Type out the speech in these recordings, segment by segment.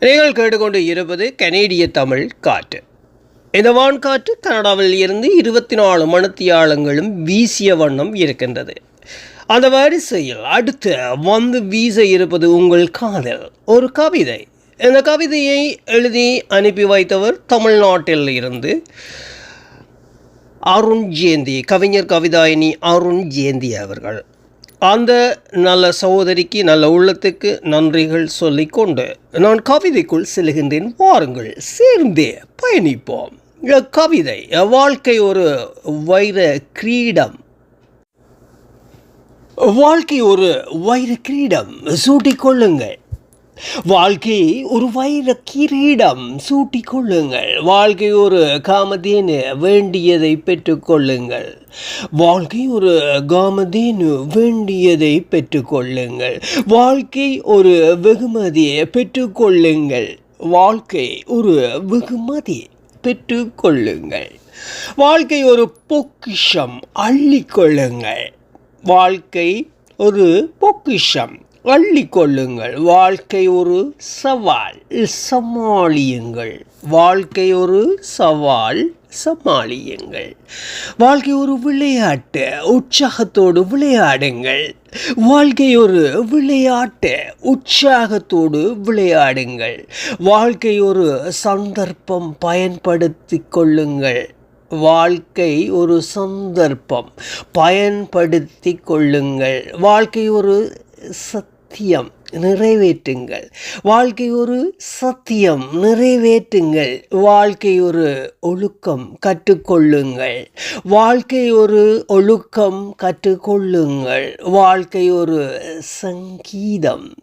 நீங்கள் கேட்டுக்கொண்டு இருப்பது கனேடிய தமிழ் காற்று. இந்த வான்காற்று கனடாவில் இருந்து இருபத்தி நாலு மணித்தியாலங்களும் வீசிய வண்ணம் இருக்கின்றது. அந்த வரிசையில் அடுத்து வந்து வீச இருப்பது உங்கள் காதல் ஒரு கவிதை. இந்த கவிதையை எழுதி அனுப்பி வைத்தவர் தமிழ்நாட்டில் இருந்து அருண் ஜெயந்தி கவிஞர் கவிதாயினி அருண் ஜெயந்தி அவர்கள். அந்த நல்ல சகோதரிக்கு நல்ல உள்ளத்துக்கு நன்றிகள் சொல்லிக்கொண்டு நான் கவிதைக்குள் செல்கின்றேன் வாருங்கள் சேர்ந்தே பயணிப்போம். கவிதை வாழ்க்கை ஒரு வைர கிரீடம். வாழ்க்கை ஒரு வைர கிரீடம். சூட்டிக்கொள்ளுங்கள் வாழ்க்கையை ஒரு வைர கிரீடம் சூட்டி கொள்ளுங்கள் வாழ்க்கை ஒரு காமதேனு வேண்டியதை பெற்றுக்கொள்ளுங்கள். வாழ்க்கை ஒரு காமதேனு வேண்டியதை பெற்றுக்கொள்ளுங்கள். வாழ்க்கை ஒரு வெகுமதியை பெற்றுக்கொள்ளுங்கள். வாழ்க்கை ஒரு வெகுமதி பெற்றுக்கொள்ளுங்கள். வாழ்க்கை ஒரு பொக்கிஷம் அள்ளிக்கொள்ளுங்கள். வாழ்க்கை ஒரு பொக்கிஷம் அள்ளிக்கொள்ளுங்கள். வாழ்க்கை ஒரு சவால் சமாளியுங்கள். வாழ்க்கை ஒரு சவால் சமாளியுங்கள். வாழ்க்கை ஒரு விளையாட்டு உற்சாகத்தோடு விளையாடுங்கள். வாழ்க்கை ஒரு விளையாட்டு உற்சாகத்தோடு விளையாடுங்கள். வாழ்க்கை ஒரு சந்தர்ப்பம் பயன்படுத்தி கொள்ளுங்கள். வாழ்க்கை ஒரு சந்தர்ப்பம் பயன்படுத்தி கொள்ளுங்கள். வாழ்க்கை ஒரு சத்தியம் நிறைவேற்றுங்கள். வாழ்க்கை ஒரு சத்தியம் நிறைவேற்றுங்கள். வாழ்க்கை ஒரு ஒழுக்கம் கற்றுக்கொள்ளுங்கள். வாழ்க்கை ஒரு ஒழுக்கம் கற்றுக்கொள்ளுங்கள். வாழ்க்கை ஒரு சங்கீதம்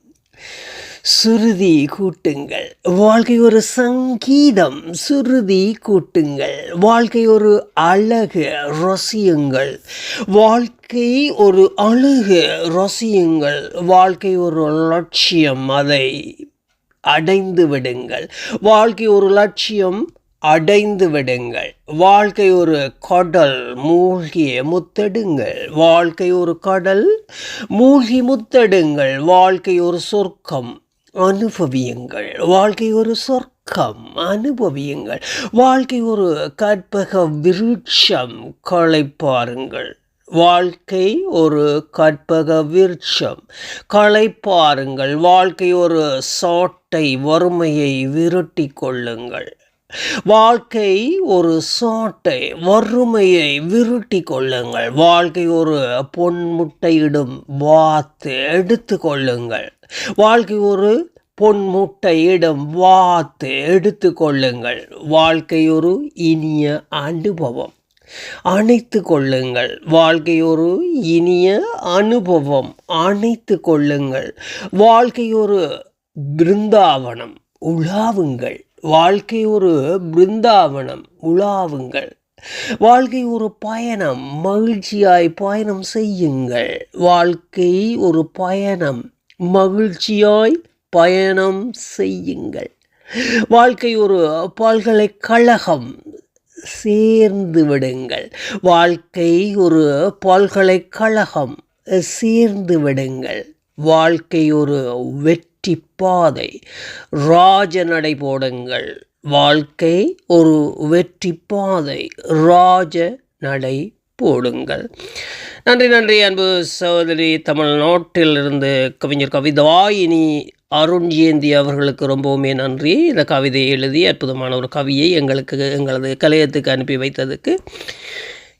சுருதி கூட்டுங்கள். வாழ்க்கை ஒரு சங்கீதம் சுருதி கூட்டுங்கள். வாழ்க்கை ஒரு அழகு ரசியுங்கள். வாழ்க்கை ஒரு அழகு ரசியுங்கள். வாழ்க்கை ஒரு லட்சியம் அதை அடைந்து விடுங்கள். வாழ்க்கை ஒரு லட்சியம் அடைந்து விடுங்கள். வாழ்க்கை ஒரு கடல் மூழ்கிய முத்தெடுங்கள். வாழ்க்கை ஒரு கடல் மூழ்கி முத்தெடுங்கள். வாழ்க்கை ஒரு சொர்க்கம் அனுபவியுங்கள். வாழ்க்கை ஒரு சொர்க்கம் அனுபவியுங்கள். வாழ்க்கை ஒரு கற்பக விருட்சம் களைப்பாருங்கள் வாழ்க்கை ஒரு கற்பக விருட்சம் களைப்பாருங்கள் வாழ்க்கை ஒரு சோட்டை வறுமையை விரட்டி கொள்ளுங்கள். வாழ்க்கை ஒரு சாட்டை வறுமையை விருட்டி கொள்ளுங்கள். வாழ்க்கை ஒரு பொன்முட்டையிடும் வாத்து எடுத்து கொள்ளுங்கள். வாழ்க்கை ஒரு பொன்முட்டையிடும் வாத்து எடுத்து கொள்ளுங்கள். வாழ்க்கை ஒரு இனிய அனுபவம் அணைத்து கொள்ளுங்கள். வாழ்க்கை ஒரு இனிய அனுபவம் அணைத்து கொள்ளுங்கள். வாழ்க்கை ஒரு பிருந்தாவனம் உலாவுங்கள். வாழ்க்கை ஒரு பிருந்தாவனம் உலாவுங்கள். வாழ்க்கை ஒரு பயணம் மகிழ்ச்சியாய் பயணம் செய்யுங்கள். வாழ்க்கை ஒரு பயணம் மகிழ்ச்சியாய் பயணம் செய்யுங்கள். வாழ்க்கை ஒரு பல்கலைக்கழகம் சேர்ந்து விடுங்கள். வாழ்க்கை ஒரு பல்கலைக்கழகம் சேர்ந்து விடுங்கள். வாழ்க்கை ஒரு வெற்றி வெற்றிப்பாதை. ராஜ நடை போடுங்கள். வாழ்க்கை ஒரு வெற்றி பாதை ராஜ நடை போடுங்கள். நன்றி நன்றி அன்பு சகோதரி. தமிழ்நாட்டிலிருந்து கவிஞர் கவிதாயினி அருண் ஜெயந்தி அவர்களுக்கு ரொம்பவுமே நன்றி. இந்த கவிதையை எழுதி அற்புதமான ஒரு கவியை எங்களுக்கு எங்களது கலையத்துக்கு அனுப்பி வைத்ததுக்கு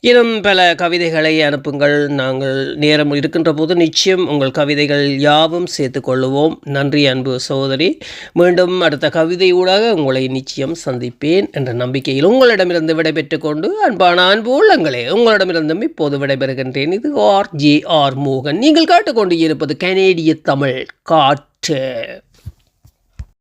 இன்னும் பல கவிதைகளை அனுப்புங்கள். நாங்கள் நேரம் இருக்கின்ற போது நிச்சயம் உங்கள் கவிதைகள் யாவும் சேர்த்து கொள்ளுவோம். நன்றி அன்பு சகோதரி. மீண்டும் அடுத்த கவிதை ஊடாக உங்களை நிச்சயம் சந்திப்பேன் என்ற நம்பிக்கையில் உங்களிடமிருந்து விடைபெற்று கொண்டு அன்பான அன்பு உள்ளங்களே உங்களிடமிருந்தும் இப்போது விடைபெறுகின்றேன். இது ஆர் ஜே ஆர் மோகன். நீங்கள் கேட்டுக்கொண்டு இருப்பது கனேடிய தமிழ் காற்று.